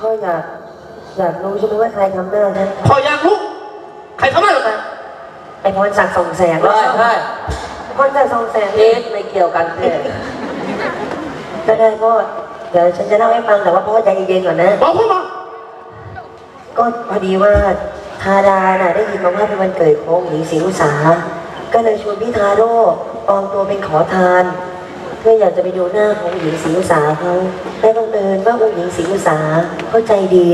พ่ออยากอยากรู้ใช่ไหมว่าใครทำหน้าฉันพออยากรู้ใครทำได้หรอกันไอ้พรศักดิ์ส่องแสงใช่ใช่พรศักดิ์ส่องแสงเอ๊ะไม่เกี่ยวกันเลยก็ได้พ่อเดี๋ยวฉันจะเล่าให้ฟังแต่ว่าพ่อใจเย็นๆก่อนนะ บอกพ่อมาก็พอดีว่าทาดาน่ะได้ยินมาว่าเป็นวันเกิดของหญิงศรีอุษาก็เลยชวนพี่ทาโร่ปลอมตัวเป็นขอทาน เพื่ออยากจะไปดูหน้าของหญิงศรีอุษาเขาได้บังเอิญว่าองค์หญิงศรีอุษาเข้าใจดี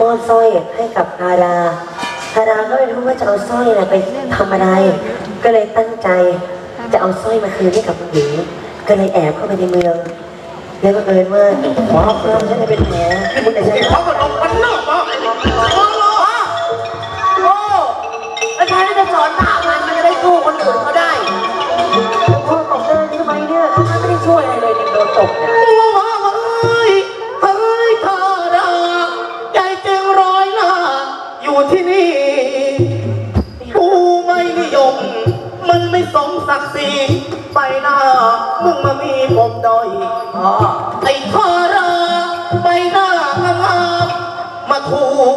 มอบสร้อยให้กับทาดาทาดาก็ไม่รู้ว่าจะเอาสร้อยน่ะไปทำอะไร ก็เลยตั้งใจจะเอาสร้อยมาคืนให้กับองค์หญิง ก็เลยแอบเข้าไปในเมือง แล้วบังเอิญว่าความเพิ่มฉันเลยเป็นแผลแต่ฉันเขาก็ลงมันน ตบเนี่ยเฮ้ยเฮ้ยทาดาใจเจึงร้อยหน้าอยู่ที่นี่กูไม่นิยม มันไม่สมศักดิ์ศรีไปหน้า มึงมามีปมด้อยอ๋อไอ้ทาราใบหน้างามๆมาถูก